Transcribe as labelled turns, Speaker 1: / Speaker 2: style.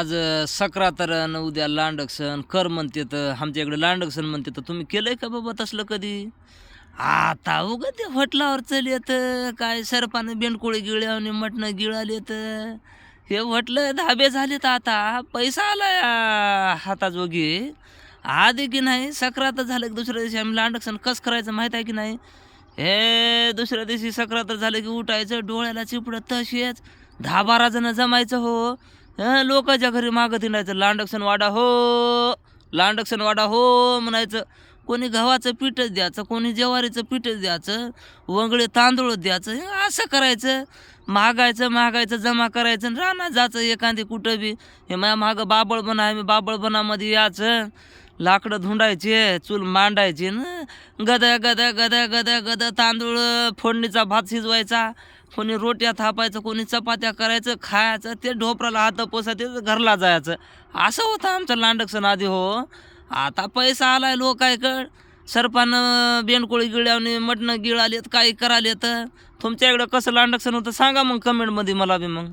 Speaker 1: आज सक्रातरण उद्या लांडकसन कर म्हणते तर आमच्या इकडे लांडकसन म्हणते तर तुम्ही केलंय का बाबा तसलं कधी? आता उग ते फटलावर चल येत काय सरपानं बेंडकोळी गिळ्यावनी मटणं गिळाले येत हे म्हटलं धाबे झाले तर आता पैसा आला या हाताजोगी आधी की नाही सक्रात झालं की दुसऱ्या दिवशी आम्ही लांडकसन कस करायचं माहीत आहे की नाही? हे दुसऱ्या दिवशी सक्रात झालं की उठायचं डोळ्याला चिपडत तसेच दहा बारा जण जमायचं हो. लोकांच्या घरी मागं तिंडायचं. लांडक्षण वाडा हो लांडक्षण वाडा हो म्हणायचं. कोणी गव्हाचं पीठच द्यायचं कोणी ज्वारीचं पीठच द्यायचं वंगळे तांदूळ द्यायचं हे असं करायचं. मागायचं मागायचं जमा करायचं आणि जायचं एखादी कुठं बी. हे माझ्या मागं बाबळ बना आहे मी बाबळ बनामध्ये यायचं. लाकडं धुंडायचे चूल मांडायचे ना गदा गदा गदा गदा गद तांदूळ फोडणीचा भात शिजवायचा कोणी रोट्या थापायचं कोणी चपात्या करायचं खायचं ते ढोपराला हात पोसायचे घरला जायचं. असं होतं आमचं लांडकसन आधी हो. आता पैसा आलाय लोकायकड सरपानं बेंडकोळी गिळ्यावने मटणं गिळालेत काही करालेत. तुमच्या इकडं कसं लांडकसन होतं सांगा मग कमेंटमध्ये मला बी मग.